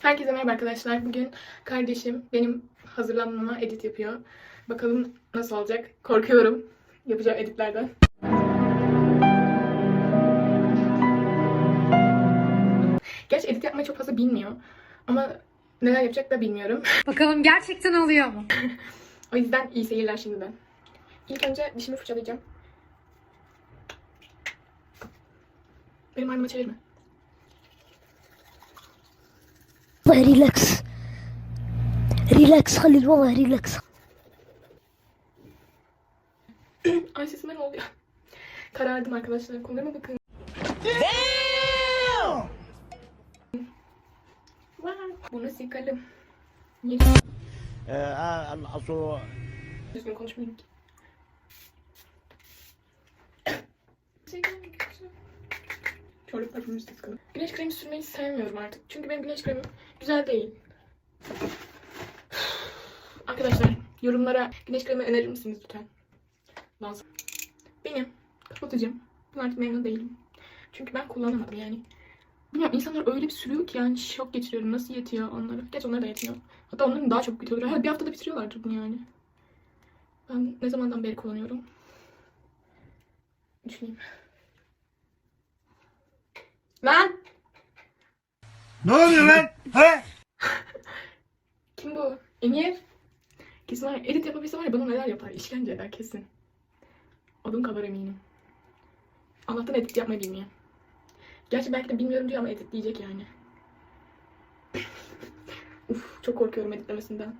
Herkese merhaba arkadaşlar. Bugün kardeşim benim hazırlanmama edit yapıyor. Bakalım nasıl olacak. Korkuyorum yapacağı editlerden. Gerçi edit yapmayı çok fazla bilmiyor. Ama neler yapacak da bilmiyorum. Bakalım gerçekten oluyor mu? O yüzden iyi seyirler şimdiden. İlk önce dişimi fırçalayacağım. Benim aynıma çevirme. والله ريلاكس ريلاكس خلي الوضع ريلاكس Ay sesim ne oluyor? Karardım arkadaşlar. Kollarıma bakın. Wow. Bunu sikalım. Niye آه، الأصل düzgün konuşmuyorum ki? Çorap parfümü sıkalım. Güneş kremi sürmeyi sevmiyorum artık. Çünkü benim güneş kremim güzel değil. Arkadaşlar yorumlara güneş kremi önerir misiniz lütfen? Lazım. Benim kapatacağım. Ben artık memnun değilim. Çünkü ben kullanamadım yani. Bilmiyorum insanlar öyle bir sürüyor ki yani şok geçiriyorum. Nasıl yetiyor onlara? Geç onlara da yetiyor. Hatta onların daha çok bitiyordur. Her bir haftada bitiriyorlardır bunu yani. Ben ne zamandan beri kullanıyorum? Düşüneyim. Lan! Ne oluyor lan? He? Kim bu? Emir? Kesin var ya, edit yapabilse var ya bana neler yapar. İşkence eder kesin. Adım kadar eminim. Allah'tan edit yapmayı bilmiyor. Gerçi belki de bilmiyorum diyor ama editleyecek yani. Uf çok korkuyorum editlemesinden.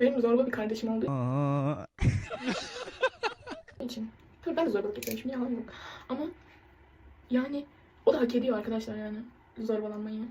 Benim zorba bir kardeşim. Tabii ben zorbalık yapıyorum şimdi yalan yok. Ama yani o da hak ediyor arkadaşlar yani zorbalanmayı.